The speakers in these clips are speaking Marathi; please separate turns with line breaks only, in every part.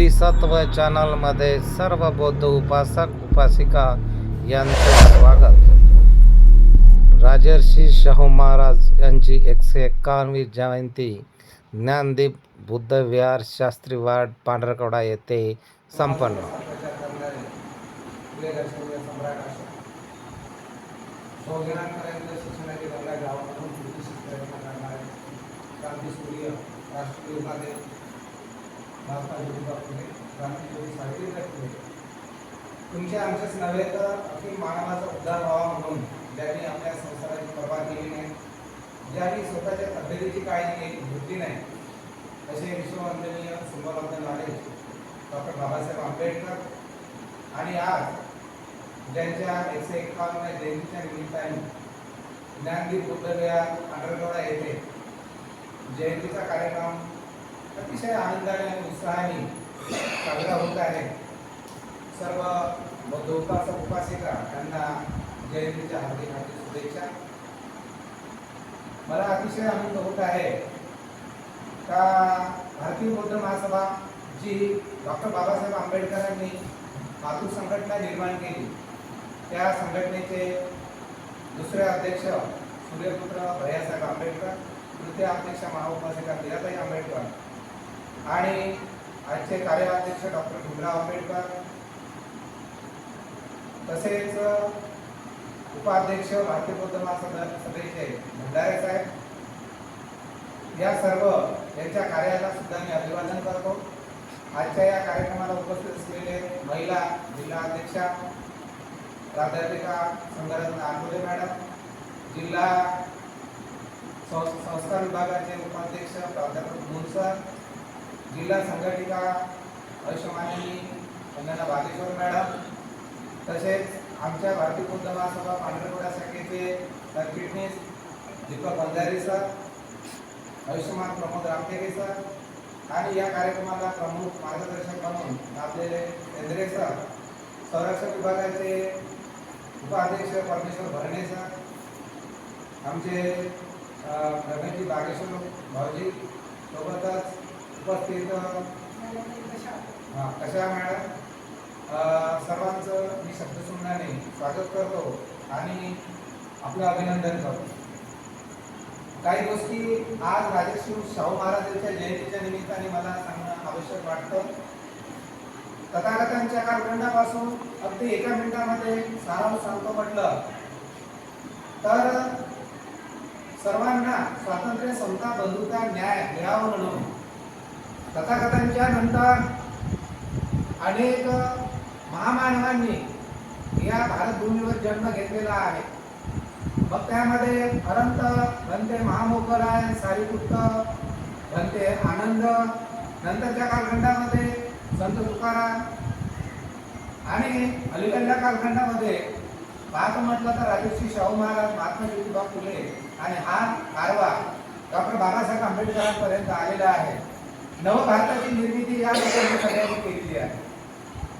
बोधिसत्व चॅनलमध्ये सर्व बौद्ध उपासक उपासिका यांचे स्वागत. राजर्षी शाहू महाराज यांची एकशे एकावन्नवी जयंती. ज्ञानदीप बुद्ध विहार शास्त्री वाड पांढरकवडा येथे संपन्न.
संविधानपर्यंत शिक्षणाची गंगा तुमच्या आमच्याच नव्हे तर अखिल मानवाचा उद्धार व्हावा म्हणून ज्यांनी आपल्या संसाराची प्रभा केली नाही ज्यांनी स्वतःच्या तब्येतीची काळजी केली घेतली नाही असे विश्ववंदनीय symbol of knowledge doctor Babasaheb Ambedkar. आणि आज ज्यांच्या एकशे एकावन्न जयंतीच्या निमित्ताने ज्ञानदीप बुद्धविहार आंध्रगोडा येथे जयंतीचा कार्यक्रम अतिशय आनंदाने आणि उत्साहाने साजरा होत आहे. सर्व बौद्ध उपासक उपासिका यांना जयंतीच्या हार्दिक हार्दिक शुभेच्छा. मला अतिशय आनंद होत आहे का भारतीय बौद्ध महासभा जी डॉक्टर बाबासाहेब आंबेडकरांनी मातृ संघटना निर्माण केली. त्या संघटनेचे दुसरे अध्यक्ष सूर्यपुत्र भैयासाहेब आंबेडकर तृतीय अध्यक्ष महाउपासिका मीराबाई आंबेडकर. आणि आजचे कार्याध्यक्ष डॉक्टर भीमराव आंबेडकर तसेच उपाध्यक्ष भारतीय बौद्ध महासभेचे भंडारे साहेब या सर्व यांच्या कार्याला सुद्धा मी अभिवादन करतो. आजच्या या कार्यक्रमाला उपस्थित असलेले महिला जिल्हा अध्यक्षा प्राध्यापिका संघरत्न आंबोले मॅडम जिल्हा संस्था विभागाचे उपाध्यक्ष प्राध्यापक मुनसर जिल्हा संघटिका अशमानी वंदना बागेश्वर मॅडम तसेच आमच्या भारतीय बौद्ध महासभा पांढरकोडा शाखेचे सरचिटणीस दीपक बंजारी सर आयुष्यमान प्रमोद रामटेके सर आणि या कार्यक्रमाला प्रमुख मार्गदर्शक म्हणून लाभलेले केंद्रे सर संरक्षण विभागाचे उपाध्यक्ष परमेश्वर भरणे सर आमचे रमेशजी बागेश्वर भाऊजी सोबतच उपस्थित. हा, कशा मॅडम? अ, सर्वांचं मी शब्दसुंदाने स्वागत करतो आणि आपलं अभिनंदन करतो. काही गोष्टी आज राजश्री शाहू महाराजांच्या जयंतीच्या निमित्ताने मला सांगणं आवश्यक वाटतं. तथागतांच्या कालखंडापासून अगदी एका मिनिटामध्ये सारांश सांगतो म्हटलं. तर सर्वांना स्वातंत्र्य समता बंधुता न्याय मिळावं म्हणून तथाकथांच्या नंतर अनेक महामानवांनी या भारतभूमीवर जन्म घेतलेला आहे. मग त्यामध्ये अनंत भंते महामोकराय सारीपुत्त भंते आनंद नंतरच्या कालखंडामध्ये संत तुकाराम आणि अलीकडल्या कालखंडामध्ये पाहतो म्हटलं तर राजश्री शाहू महाराज महात्मा ज्योतिबा फुले आणि हा कारवा डॉक्टर बाबासाहेब आंबेडकरांपर्यंत आलेला आहे. नवभारताची निर्मिती या लोकांनी सगळ्यांनी केलेली आहे.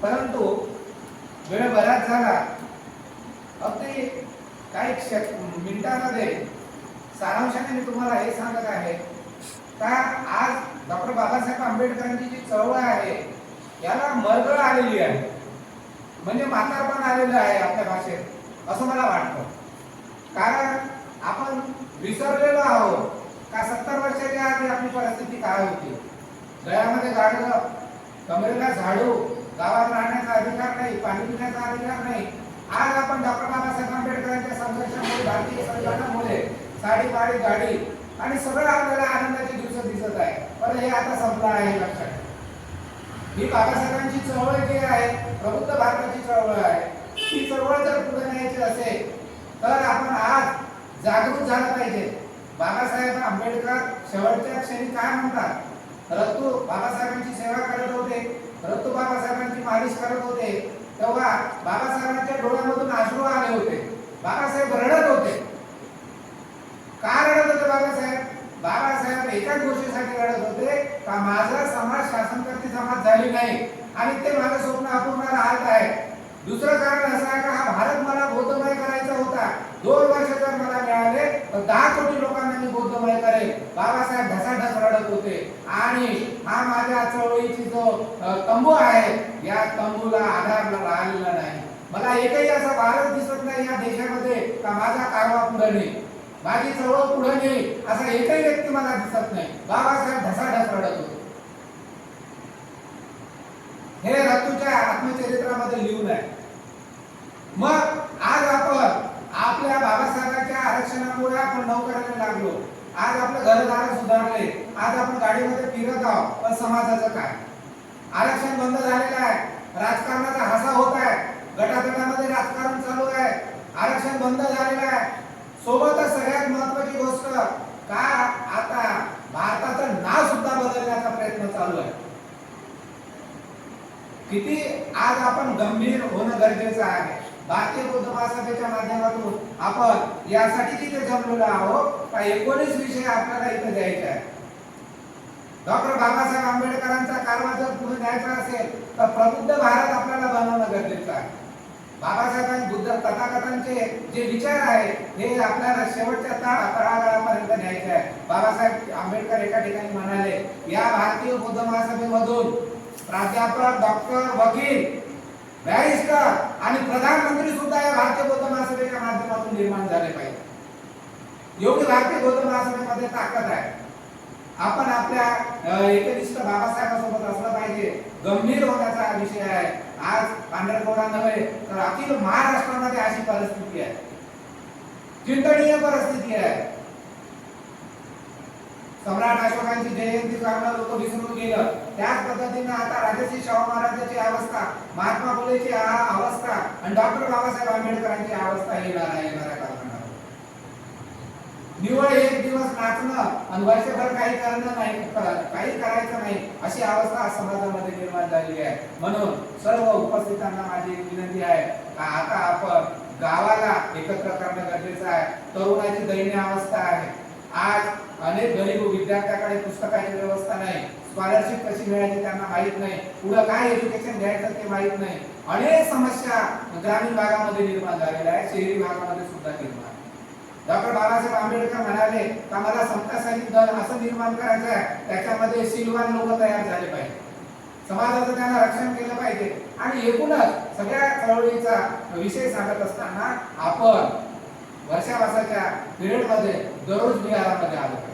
परंतु वेळ बराच झाला. अगदी काही क्षे- मिनिटांमध्ये सारांशाने मी तुम्हाला हे सांगत आहे. का आज डॉक्टर बाबासाहेब आंबेडकरांची जी चळवळ आहे याला मरगळ आलेली आहे. म्हणजे म्हातारपण आलेलं आहे आपल्या भाषेत असं मला वाटतं. कारण आपण विसरलेलो आहोत. का सत्तर वर्षाच्या आधी आपली परिस्थिती काय होती? गळ्यामध्ये गाडलं कमरेला झाडू गावात राहण्याचा अधिकार नाही पाणी पिण्याचा अधिकार नाही. आज आपण डॉक्टर बाबासाहेब आंबेडकरांच्या संघर्षामुळे भारतीय संघटनामुळे साडी पाडी गाडी आणि सगळं आपल्याला आनंदाचे दिवस दिसत आहे. पण हे आता संपलं आहे लक्षात. ही बाबासाहेबांची चळवळ जी आहे प्रबुद्ध भारताची चळवळ आहे ती चळवळ जर पुढे न्यायची असेल तर आपण आज जागरूक झालं पाहिजे. बाबासाहेब आंबेडकर शेवटच्या क्षणी काय म्हणतात? रत्तू बाबासाहेबांची सेवा करत होते रत्तू बाबासाहेबांची मालिश करत होते तेव्हा बाबासाहेबांच्या डोळ्यामधून अश्रू आले होते. बाबासाहेब रडत होते. का रडत होते बाबासाहेब? बाबासाहेब एकाच गोष्टीसाठी रडत होते का माझा समाज शासनकर्ती समाज झाली नाही आणि ते माझं स्वप्न अपूर्ण राहत आहे. दुसरं कारण असं आहे का हा भारत मला बौद्धमय करायचा होता. दोन वर्ष जर मला मिळाले तर दहा कोटी लोकांना मी बौद्धमय करेल बाबासाहेब ढसाढस रडत होते. आणि हा माझ्या चळवळीची जो तंबू आहे या तंबूला आधार राहिलेला नाही. मला एकही असा भारत दिसत नाही या देशामध्ये का माझा कारवा पुढे नाही. माझी चळवळ पुढे नाही असा एकही व्यक्ती मला दिसत नाही. बाबासाहेब ढसाढस रडत होते. हे रतूच्या आत्मचरित्रामध्ये लिहून आहे. मग आज आपण आपल्या बाबासाहेबांच्या आरक्षणामुळे आपण नोकऱ्याला लागलो. आज आपलं घरदार सुधारले. आज आपण गाडीमध्ये फिरत आहोत. पण समाजाचं काय? आरक्षण बंद झालेलं आहे. राजकारणाचा हसा होत आहे. गटागटामध्ये राजकारण चालू आहे. आरक्षण बंद झालेलं आहे. सोबतच सगळ्यात महत्वाची गोष्ट का आता भारताचं नाव सुद्धा बदलण्याचा प्रयत्न चालू आहे. किती आज आपण गंभीर होणं गरजेचं आहे. भारतीय बौद्ध महासभेच्या माध्यमातून आपण यासाठी तिथे जमलेलो आहोत का एकोणीस विषय आपल्याला इथे द्यायचे आहे डॉक्टर बाबासाहेब आंबेडकरांचा कारवा जर पुढे द्यायचा असेल तर प्रबुद्ध भारत आपल्याला बनवणं गरजेचं आहे. बाबासाहेबांनी बुद्ध तथाकथांचे जे विचार आहे हे आपल्याला शेवटच्या तळा- तळागाळापर्यंत न्यायचे आहे बाबासाहेब आंबेडकर एका ठिकाणी म्हणाले या भारतीय बौद्ध महासभेमधून प्राध्यापक डॉक्टर वकील बॅरिस्टर आणि प्रधानमंत्री सुद्धा या भारतीय बौद्ध महासभेच्या माध्यमातून निर्माण झाले पाहिजे. एवढी भारतीय बौद्ध महासभेमध्ये ताकद आहे. आपण आपल्या एकनिष्ठ बाबासाहेबांसोबत असलं पाहिजे. गंभीर होण्याचा हा विषय आहे. आज पांढरकवडा नव्हे तर अखिल महाराष्ट्रामध्ये अशी परिस्थिती आहे. चिंतनीय परिस्थिती आहे. सम्राट अशोकांची जयंती करणं लोक विसरून गेलं. त्याच पद्धतीने आता राजश्री शाहू महाराजांची अवस्था महात्मा फुलेची अवस्था आणि डॉक्टर बाबासाहेब आंबेडकरांची अवस्था येणार आहे येणाऱ्या निवळ एक दिवस नाचणं आणि वर्षभर काही करणं नाही काही करायचं नाही अशी अवस्था समाजामध्ये निर्माण झालेली आहे. म्हणून सर्व उपस्थितांना माझी एक विनंती आहे का आता आपण गावाला एकत्र करणं गरजेचं आहे. तरुणाची दयनीय अवस्था आहे. आज अनेक गरीब विद्यार्थ्याकडे पुस्तकाची व्यवस्था नाही स्कॉलरशिप कशी मिळायची त्यांना माहीत नाही पुढे काय एज्युकेशन घ्यायचं ते माहीत नाही. अनेक समस्या ग्रामीण भागामध्ये निर्माण झालेल्या आहेत शहरी भागामध्ये सुद्धा निर्माण डॉक्टर बाबासाहेब आंबेडकर म्हणाले का मला समता सैनिक दल असं निर्माण करायचं आहे त्याच्यामध्ये सिलवान लोक तयार झाले पाहिजे. समाजाचं त्यांना रक्षण केलं पाहिजे. आणि एकूणच सगळ्या चळवळीचा विषय सांगत असताना आपण वर्षावासाच्या पिरियडमध्ये दररोज बिहारामध्ये आलो.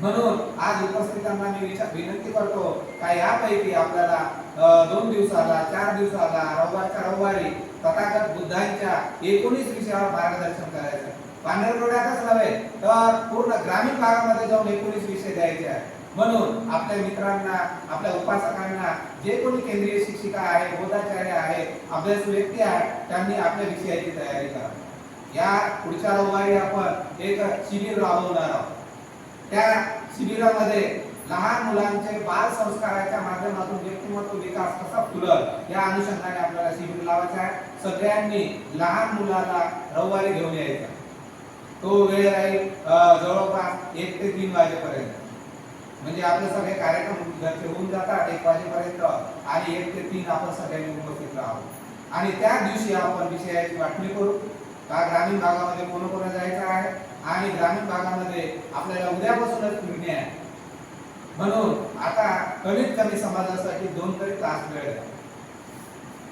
म्हणून आज उपस्थितांना मी विचार विनंती करतो का यापैकी आपल्याला दोन दिवसाला चार दिवसाला रविवारच्या रविवारी तथागत बुद्धांच्या एकोणीस विषयावर मार्गदर्शन करायचं. पांढरगोड्यातच नव्हे तर पूर्ण ग्रामीण भागामध्ये जाऊन एकोणीस विषय द्यायचे आहे म्हणून आपल्या मित्रांना आपल्या उपासकांना जे कोणी केंद्रीय शिक्षिका आहे बोधाचार्य आहे अभ्यास व्यक्ती आहे त्यांनी आपल्या विषयाची तयारी करा. या पुढच्या रविवारी आपण एक शिबिर राबवणार आहोत. त्या शिबिरामध्ये लहान मुलांचे बाल संस्काराच्या माध्यमातून व्यक्तिमत्व विकास कसा फुलत या अनुषंगाने आपल्याला शिबिर लावायचं आहे. सगळ्यांनी लहान मुलाला रविवारी घेऊन यायचा. तो वेळ राहील जवळपास एक ते तीन वाजेपर्यंत. म्हणजे आपले सगळे कार्यक्रम घरचे होऊन जातात एक वाजेपर्यंत आणि एक ते तीन आपण सगळ्यांनी उपस्थित राहू. आणि त्या दिवशी आपण विषयाची वाटणी करू. का ग्रामीण भागामध्ये कोण कोण जायचं आहे? आणि ग्रामीण भागामध्ये आपल्याला उद्यापासूनच फिरणे आहे. म्हणून आता कमीत कमी समाजासाठी दोन तरी तास वेळ द्या.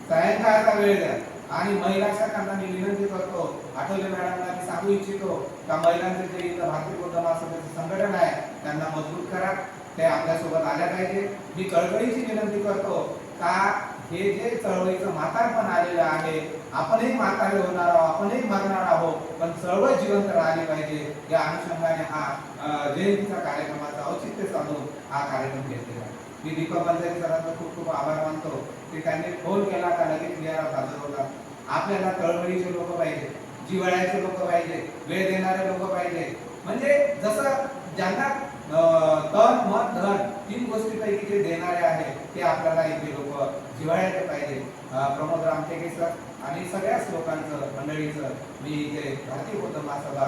सायंकाळचा वेळ द्या. आणि महिला शाखांना मी विनंती करतो आठवले मॅडमला मी सांगू इच्छितो का महिलांचे जे इथं भारतीय बौद्ध महासभेचे संघटन आहे त्यांना मजबूत करा. ते आपल्यासोबत आल्या पाहिजे. मी कळकळीची विनंती करतो का हे जे चळवळीचं म्हातारपण आलेलं आहे आपणही म्हातारे होणार आहोत आपणही मरणार आहोत पण चळवळ जिवंत राहिली पाहिजे. या अनुषंगाने हा अं, जयंतीचा कार्यक्रमाचा औचित्य साधून हा कार्यक्रम घेतलेला आहे. मी दीपक बंजारी सरांचा खूप खूप आभार मानतो. की त्यांनी फोन केला का लगेच बिहारात सादर होता आपल्याला तळमळीचे लोक पाहिजे जिवाळ्याचे लोक पाहिजे वेळ देणारे लोक पाहिजे. म्हणजे जसं ज्यांना अं, तन मन धन तीन गोष्टीपैकी जे देणारे आहेत ते आपल्याला इथे लोक जिवाळ्याचे पाहिजे. प्रमोद रामटेके सर आणि सगळ्याच लोकांचं मंडळीचं मी इथे भारतीय होतं महासभा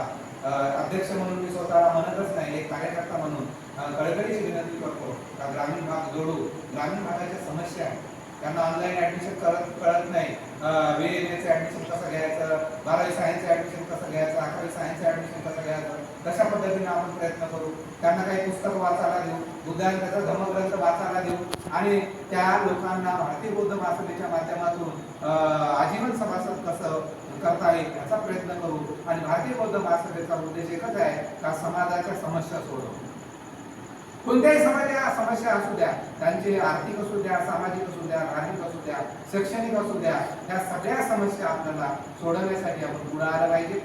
अध्यक्ष म्हणून मी स्वतःला म्हणतच नाही एक कार्यकर्ता म्हणून अं, कळकळीची विनंती करतो का ग्रामीण भाग जोडू. ग्रामीण भागाच्या समस्या आहेत. त्यांना ऑनलाईन ऍडमिशन करत कळत नाही. चे ऍडमिशन कसं घ्यायचं? बारावी सायन्सचं ऍडमिशन कसं घ्यायचं? अकरावी सायन्सचं ऍडमिशन कसं घ्यायचं? कशा पद्धतीने आपण प्रयत्न करू? त्यांना काही पुस्तक वाचायला देऊ बुद्धाने त्याचा धर्मग्रंथ वाचायला देऊ आणि त्या लोकांना भारतीय बौद्ध महासभेच्या माध्यमातून आजीवन सभासद कसं करता येईल याचा प्रयत्न करू आणि भारतीय बौद्ध महासभेचा उद्देश एकच आहे का समाजाच्या समस्या सोडवू. कोणत्याही समाजाच्या समस्या असू द्या त्यांचे आर्थिक असू द्या सामाजिक असू द्या धार्मिक असू द्या शैक्षणिक असू द्या या सगळ्या समस्या आपल्याला सोडवण्यासाठी आपण पुढे आलं पाहिजे.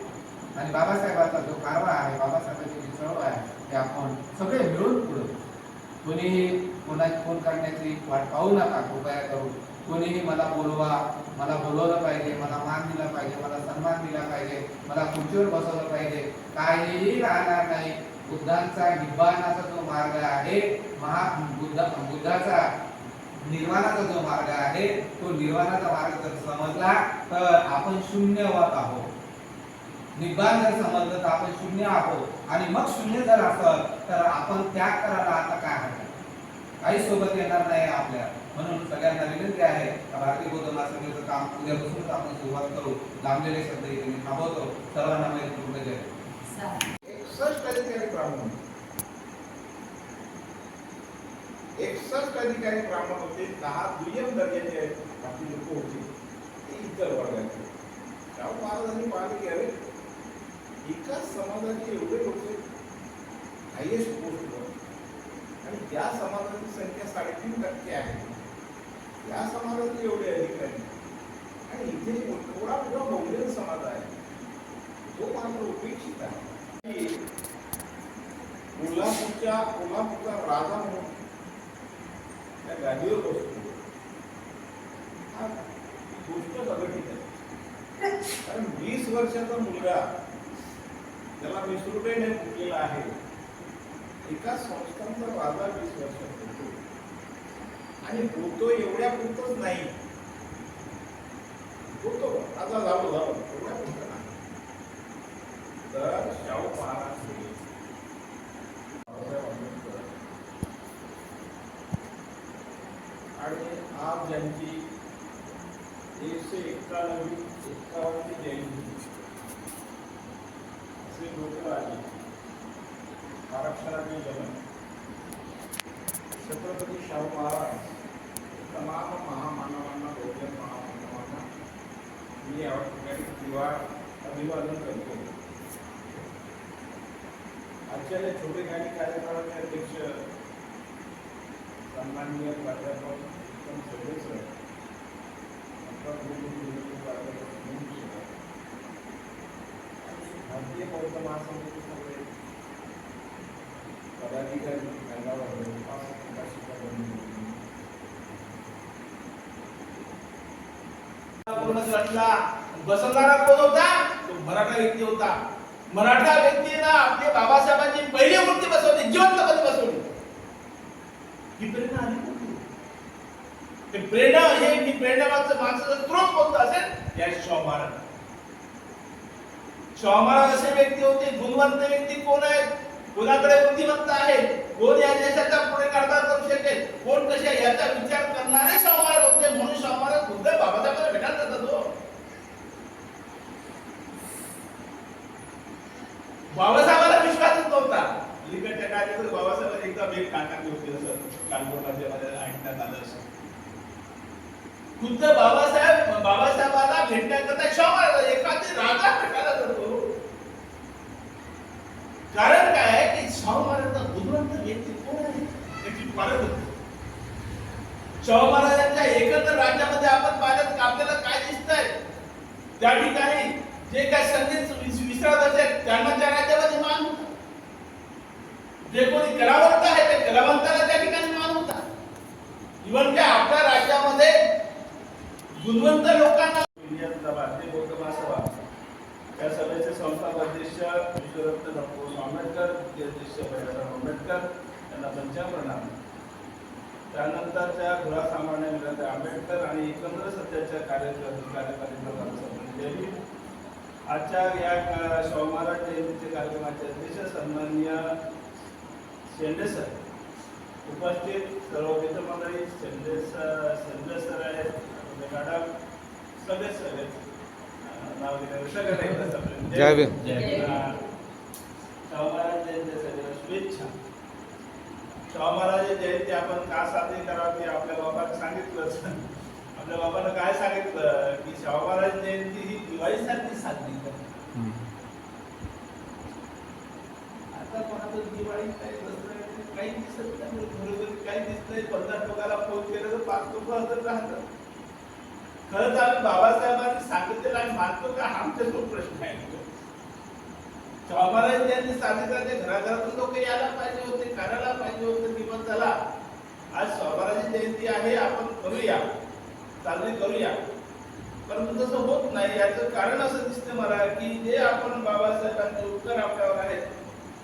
आणि बाबासाहेबांचा जो कारवा आहे बाबासाहेबांची जी चळवळ आहे ते आपण सगळे मिळून पुढे कोणीही कोणाची फोन करण्याची वाट पाहू नका कृपया करून. कोणीही मला बोलवा मला बोलवलं पाहिजे मला मान दिला पाहिजे मला सन्मान दिला पाहिजे मला खुर्चीवर बसवलं पाहिजे. काहीही राहणार नाही. बुद्धांचा निब्बाणाचा जो मार्ग आहे महा बुद्ध बुद्धाचा निर्वाणाचा जो मार्ग आहे तो निर्वाणाचा मार्ग जर समजला तर आपण शून्यवत आहोत. निब्बाण जर समजलं तर आपण शून्य आहोत आणि मग शून्य जर असल तर आपण त्याग करायला आता काय हरकत काही सोबत येणार नाही आपल्या. म्हणून सगळ्यांना विनंती आहे भारतीय बौद्ध महासभेचं काम उद्यापासूनच आपण सुरुवात करू. लांबलेले शब्द इथे मी थांबवतो. सर्वांना माहिती पूर्ण जय
एकसष्ट अधिकारी ब्राह्मण. एकसष्ट अधिकारी ब्राह्मण होते. दहा दुय्यम दर्जाचे आपली लोक होते. ते इतर वर्गाचे. शाहू महाराजांनी पाहिलं की अरे एकाच समाजाचे एवढे लोक हायएस्ट पोस्टवर आणि त्या समाजाची संख्या साडेतीन टक्के आहे या समाजाचे एवढे अधिकारी आणि इथे थोडा मोठा बहुजन समाज आहे तो मात्र उपेक्षित आहे. कोल्हापूरच्या कोल्हापूरचा राजा म्हणून त्या गादीवर बसतो. हा गोष्ट संघटित आहे. कारण वीस वर्षाचा मुलगा त्याला विसरुटे नाही फुटलेला आहे. एका संस्थांचा राजा वीस वर्षात होतो. आणि होतो एवढ्या पुरतच नाही. होतो आता झालो झालो एवढ्या पुरत नाही. तर शाहू महाराज आणि आज ज्यांची एकशे एकावन्नवी एकावन्नची जयंती असे लोक आले आरक्षणाचे जनक छत्रपती शाहू महाराज तमाम महामानवांना भोजन महामानवांना मी या ठिकाणी दिवाळ अभिवादन करतो. आजच्या या छोटे काही कार्यक्रमाचे अध्यक्ष सन्माननीय प्राध्यापक उत्तम सगळे सर प्राध्यापक भारतीय बौद्ध महासंघाचे सगळे पदाधिकारी रंगावर उपासक
पूर्ण गटला बसवणारा कोण होता? तो मराठा व्यक्ती होता. मराठा व्यक्तीनं आपले बाबासाहेबांची पहिली मूर्ती बसवली जिवंतपणे बसवली. ही प्रेरणा आली ते प्रेरणा हे मी प्रेरणामागचं माणसाचा स्त्रोत कोणता असेल? या शाहू महाराज. शाहू महाराज असे व्यक्ती होते गुणवंत व्यक्ती कोण आहेत? कोणाकडे बुद्धिमत्त आहे? कोण या देशाचा पुढे कारभार करू शकेल? कोण कशा याचा विचार करणारे संवाद होते. म्हणून संवाद खुद्द बाबासाहेबांना भेटायला जातात हो. बाबासाहेबांना विश्वासच नव्हता. लिकडच्या काळात बाबासाहेब एकदा भेट टाकावी होती असं कानपूर माध्यमामध्ये ऐकण्यात आलं असं. खुद्द बाबासाहेब बाबासाहेबांना भेटण्याकरता शाहू महाराज एखादी राजा भेटायला जातो. कारण काय आहे की शाहू महाराजांचा बुद्धिवंत व्यक्ती कोण आहे? त्याची पालक होती. शाहू महाराजांच्या एकत्र राज्यामध्ये आपण पाहतात का आपल्याला काय दिसतंय? त्या ठिकाणी जे काय संदेश विसरत असेल त्यांना त्या राज्यामध्ये मान होता जे कोणी कलावंत आहे त्या कलावंताला त्या ठिकाणी मान होता इव्हन त्या आपल्या राज्यामध्ये गुणवंत लोकांना
इंडियनचा भारतीय बौद्ध महासभा या सभेचे संस्थापक अध्यक्ष विश्वरत्न डॉक्टर आंबेडकर ते अध्यक्ष बाळासाहेब आंबेडकर यांना पंचाप्रणाम त्यानंतरच्या धुळा सामान्य विनंती आंबेडकर आणि एकंदर सध्याच्या कार्य कार्यकारी प्रधान आजच्या या क- शाहू महाराज जयंतीचे कार्यक्रमाचे अध्यक्ष सन्माननीय शेंडे सर. उपस्थित सर्व मित्रमंडळी शेंडे सर शेंडे सर आहेत मॅडम सगळे सगळे नाव सगळं. शाहू महाराज जयंती सगळ्यांना शुभेच्छा. शाहू
महाराज जयंती आपण का साजरी करावी आपल्या बाबांनी सांगितलंच आपल्या बाबांना काय सांगितलं? की शाहू महाराज जयंती ही दिवाळीसारखी साजरी करा आता कोणाचं दिवाळी काही दसरा काही दिसत नाही घरोघरी काही दिसत नाही पन्नास लोकांना फोन केला तर पाच लोक हजर राहतात खरंच आम्ही बाबासाहेबांनी सांगितलेलं आम्ही मानतो का आमचा तो प्रश्न आहे शाहू महाराज यांनी साजरी घराघरातून लोक यायला पाहिजे होते करायला पाहिजे होते की झाला आज शाहू जयंती आहे आपण करूया चालणे करूया परंतु तसं होत नाही याचं कारण असं दिसतं मला की जे आपण बाबासाहेबांचे उत्तर आपल्यावर आहेत.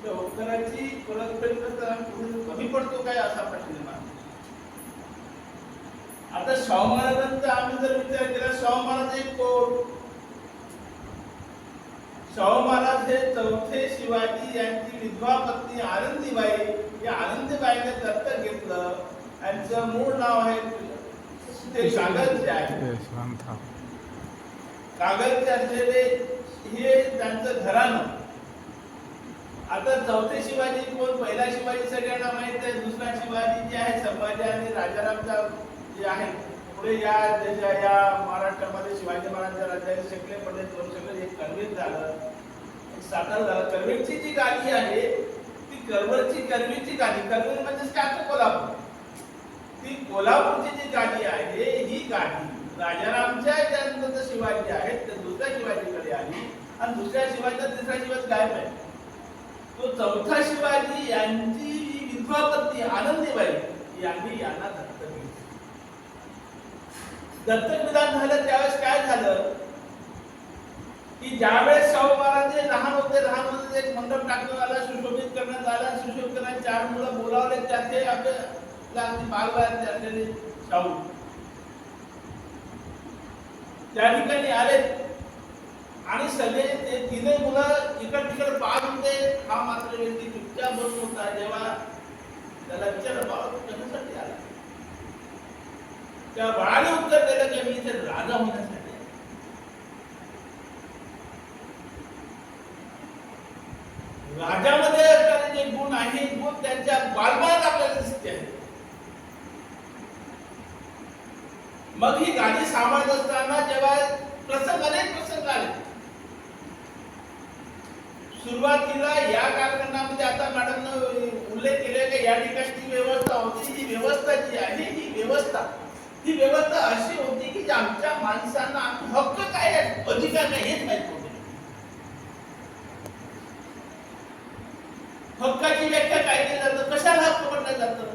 परतफेड करताना कमी पडतो काय असा प्रश्न निर्माण. आता शाहू महाराजांचा आम्ही जर विचार केला शाहू महाराज एक कोण? शाहू महाराज हे चौथे शिवाजी यांची विधवा पत्नी आनंदीबाई या आनंदीबाईने दत्तक घेतलं यांचं मूळ नाव आहे ते कागदचे आहे. कागदचे असलेले हे त्यांचं घराणं. आता चौथे शिवाजी कोण? पहिला शिवाजी सगळ्यांना माहीत आहे. दुसरा शिवाजी जे आहे संभाजी आणि राजारामचा जे आहे पुढे या देशा या महाराष्ट्रामध्ये शिवाजी महाराजांच्या राज्याने शेकडे पडले दोन शेकडे एक करवीर झालं. एक सातारा झालं. करवीरची जी गाडी आहे ती करवरची करवीरची गाडी करवीर म्हणजे काय तर कोल्हापूर. ती कोल्हापूरची जी गाडी आहे ही गाडी राजारामच्या ज्यांचं शिवाजी आहेत तर दुसऱ्या शिवाजीकडे आली. आणि दुसऱ्या शिवाजीचा तिसरा शिवाजी गायब आहे तो चौथा शिवाजी यांची विधवा पत्नी आनंदीबाई यांनी यांना दत्तक दत्तक विधान झालं त्यावेळेस काय झालं? की ज्यावेळेस शाहू महाराज लहान होते लहान होते एक मंडप टाकण्यात आला सुशोभित करण्यात आला सुशोभित करण्यात चार मुलं बोलावले त्याचे आपल्या बालवयात असलेले शाहू. त्या ठिकाणी आले. आणि सगळे ते तिने मुलं इकड तिकड पाहत होते हा मात्र व्यक्ती चुपचाप बसून होता. जेव्हा त्याला विचारलं बाबा तू कशासाठी आला? त्या बाळाने उत्तर दिलं की मी इथे राजा होण्यासाठी राजामध्ये असणारे जे गुण आहे गुण त्यांच्या बालबाळात आपल्याला दिसते आहे मग ही गाडी सांभाळत असताना जेव्हा प्रसंग अनेक प्रसंग आले. सुरुवातीला या कालखंडामध्ये आता मॅडमनं उल्लेख केले की या ठिकाणी व्यवस्था होती ही व्यवस्था जी आहे ही व्यवस्था ही व्यवस्था अशी होती की आमच्या माणसांना हक्क काय आहेत अधिकार काय हेच माहीत होते हक्काची व्याख्या काय केली जातं कशाला हक्क म्हटलं जातं?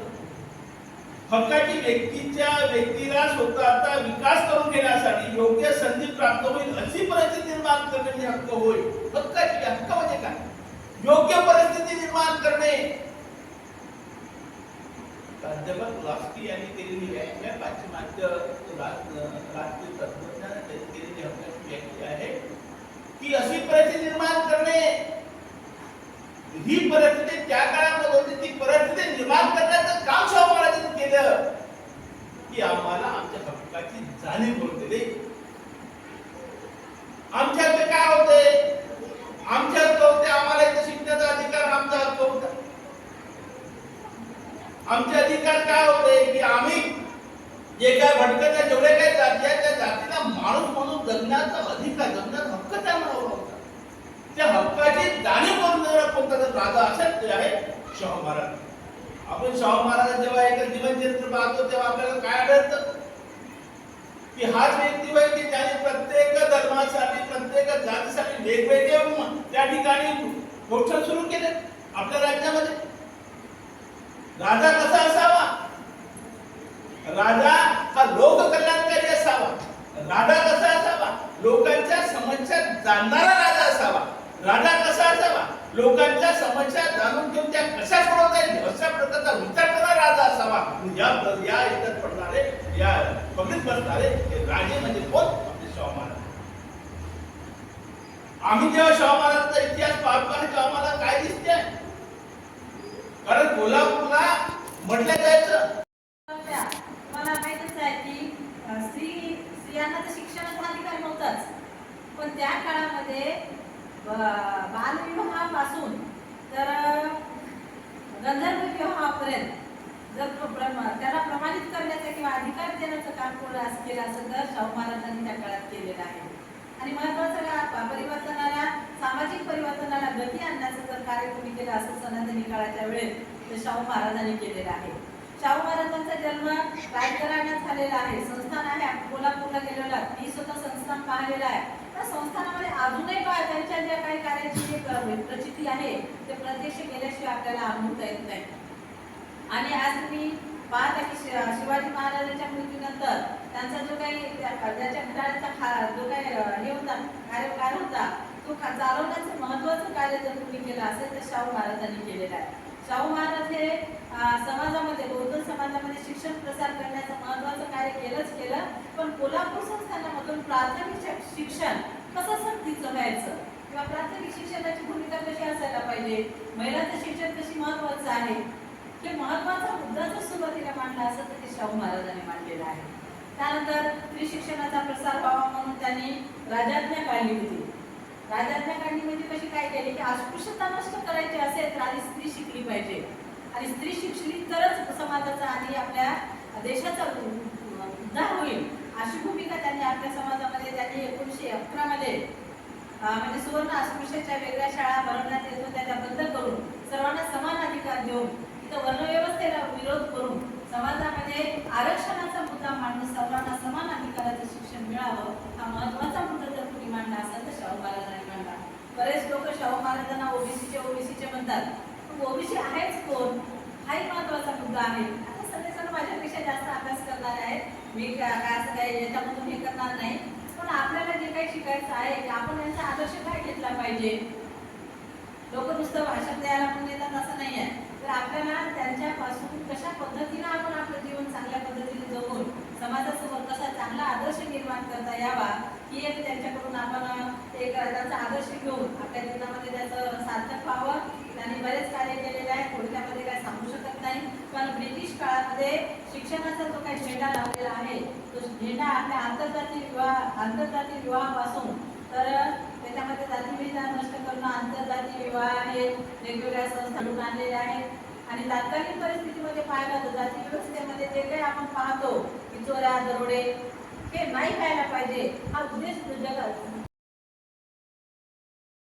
हक्काची व्यक्तीच्या व्यक्तीला स्वतःचा विकास करून घेण्यासाठी योग्य संधी प्राप्त होईल अशी परिस्थिती निर्माण करणे हक्क होईल हक्काची हक्क म्हणजे काय योग्य परिस्थिती निर्माण करणे. प्राध्यापक लास्की यांनी केलेली व्याख्या पाश्चिमात्य राष्ट्रीय तत्वज्ञान त्यांनी केलेली हक्काची व्याख्या आहे. की अशी परिस्थिती निर्माण करणे. ही परिस्थिती त्या काळामध्ये होती ती परिस्थिती निर्माण करण्याचं काम शाहू महाराजांनी केलं. की आम्हाला आमच्या हक्काची जाणीव करून दिली आमच्याकडे काय होते आमच्या हक्क होते आम्हाला इथे शिकण्याचा अधिकार आमचा हक्क होता आमचे अधिकार काय होते की आम्ही जे काय भटकत्या जेवढे काही जाती आहेत त्या जातीला माणूस म्हणून जगण्याचा अधिकार जगण्याचा हक्क त्यांना होता. त्या हक्काची जाणीव करून देणारा कोणता तर राजा असेल ते आहे शाहू महाराज. आपण शाहू महाराज जेव्हा एक जीवनचरित्र पाहतो तेव्हा आपल्याला काय आढळतं? की हाच व्यक्ती होय की त्याने प्रत्येक धर्मासाठी प्रत्येक जातीसाठी वेगवेगळे त्या ठिकाणी गोष्ट सुरू केले आपल्या राज्यामध्ये. राजा कसा असावा? राजा हा लोक कल्याणकारी असावा. राजा कसा असावा? लोकांच्या समस्या जाणणारा राजा असावा. राजा कसा असावा? लोकांच्या समस्या जाणून घेऊन त्या कशा सोडवता येईल अशा प्रकारचा विचार करणारा राजा असावा. या या याच्यात पडणारे या पब्लिक बसणारे हे राजे म्हणजे कोण? आपले शाहू महाराज आम्ही जेव्हा शाहू महाराजांचा इतिहास पाहतो आणि तेव्हा आम्हाला काय दिसते कारण कोल्हापूरला म्हटलं जायचं.
त्या मला माहितच आहे की स्त्री स्त्रियांना तर शिक्षणाचा अधिकार नव्हताच. पण त्या काळामध्ये बालविवाहापासून तर गंधर्व विवाहापर्यंत जर त्याला प्रमाणित करण्याचं किंवा अधिकार देण्याचं काम कोण असं केलं असं तर शाहू महाराजांनी त्या काळात केलेलं आहे. आणि महत्वाचं परिवर्तनाला सामाजिक परिवर्तनाला गती आणण्याचं जर कार्य तुम्ही केलं असं सनातनी काळाच्या वेळेत ते शाहू महाराजांनी केलेलं आहे. शाहू महाराजांचा जन्म रायगडाण्यात झालेला आहे. संस्थान आहे कोल्हापूरला गेलेला मी स्वतः संस्थान पाहिलेलं आहे. त्या संस्थानामध्ये अजूनही त्यांच्या ज्या काही कार्याची प्रचिती आहे ते प्रत्यक्ष गेल्याशिवाय आपल्याला अनुभवता येत नाही. आणि आज तुम्ही पाहता की शिवाजी महाराजांच्या त्यांचा जो काही त्या- त्याच्या खा- जो काही हे होता कार्यकाळ होता तो खा- चालवण्याचं महत्वाचं कार्य जर तुम्ही केलं असेल तर शाहू महाराजांनी केलेलं आहे. शाहू महाराज हे समाजामध्ये बौद्ध समाजामध्ये शिक्षण प्रसार करण्याचं महत्वाचं कार्य केलंच केलं पण कोल्हापूर संस्थानामधून प्राथमिक शिक्षण कसं सक्तीचं व्हायचं किंवा प्राथमिक शिक्षणाची भूमिका कशी असायला पाहिजे? महिलांचं शिक्षण कशी महत्वाचं आहे? हे महत्त्वाचा मुद्दा जर सुरुवातीला मांडला असेल तर ते शाहू महाराजांनी मांडलेला आहे. त्यानंतर स्त्री शिक्षणाचा प्रसार व्हावा म्हणून त्यांनी राजाज्ञा काढली होती. राजाज्ञा काढली म्हणजे कशी काय केली की अस्पृश्यता नष्ट करायची असेल तर आधी स्त्री शिकली पाहिजे. आणि स्त्री शिकली तरच समाजाचा आणि आपल्या देशाचा उद्धार होईल अशी भूमिका त्यांनी आपल्या समाजामध्ये त्यांनी एकोणीसशे अकरा मध्ये म्हणजे सुवर्ण अस्पृश्याच्या वेगळ्या शाळा भरवण्यात येतो त्याच्या बंद करून सर्वांना समान अधिकार देऊन तिथं वर्णव्यवस्थेला विरोध करून समाजामध्ये आरक्षणाचा मुद्दा मांडून सर्वांना समान अधिकाराचं शिक्षण मिळावं हा महत्त्वाचा मुद्दा जर कुणी मांडला असेल तर शाहू महाराजांनी मांडला. बरेच लोक शाहू महाराजांना ओबीसीचे ओबीसीचे म्हणतात. ओबीसी आहेच कोण? हाही महत्त्वाचा मुद्दा आहे. आता सगळेजण माझ्यापेक्षा जास्त अभ्यास करणारे आहेत. मी काय असं काही याच्यामधून हे करणार नाही. पण आपल्याला जे काही शिकायचं आहे की आपण यांचा आदर्श काय घेतला पाहिजे? लोक नुसतं भाषण द्यायला पण येतात असं नाही आहे तर आपल्याला त्यांच्यापासून कशा पद्धतीनं आपण आपलं जीवन चांगल्या पद्धतीने जगून समाजासमोर कसा चांगला आदर्श निर्माण करता यावा ही एक त्यांच्याकडून आपण एक त्यांचा आदर्श घेऊन आपल्या जीवनामध्ये त्याचं सार्थक व्हावं. त्यांनी बरेच कार्य केलेले आहे थोडक्यामध्ये काय सांगू शकत नाही पण ब्रिटिश काळामध्ये शिक्षणाचा जो काही झेंडा लावलेला आहे तो झेंडा आपल्या आंतरजातीय विवाह आंतरजातीय विवाहापासून तर त्याच्यामध्ये जातीभेदा नष्ट करणं आंतरजातीय विवाह आहे वेगवेगळ्या संस्था घडून आणलेल्या आहेत. आणि तात्कालीन परिस्थितीमध्ये पाहायला तर जाती व्यवस्थेमध्ये जे काही आपण पाहतो की चोऱ्या दरोडे हे नाही खायला पाहिजे. हा उद्देश जगात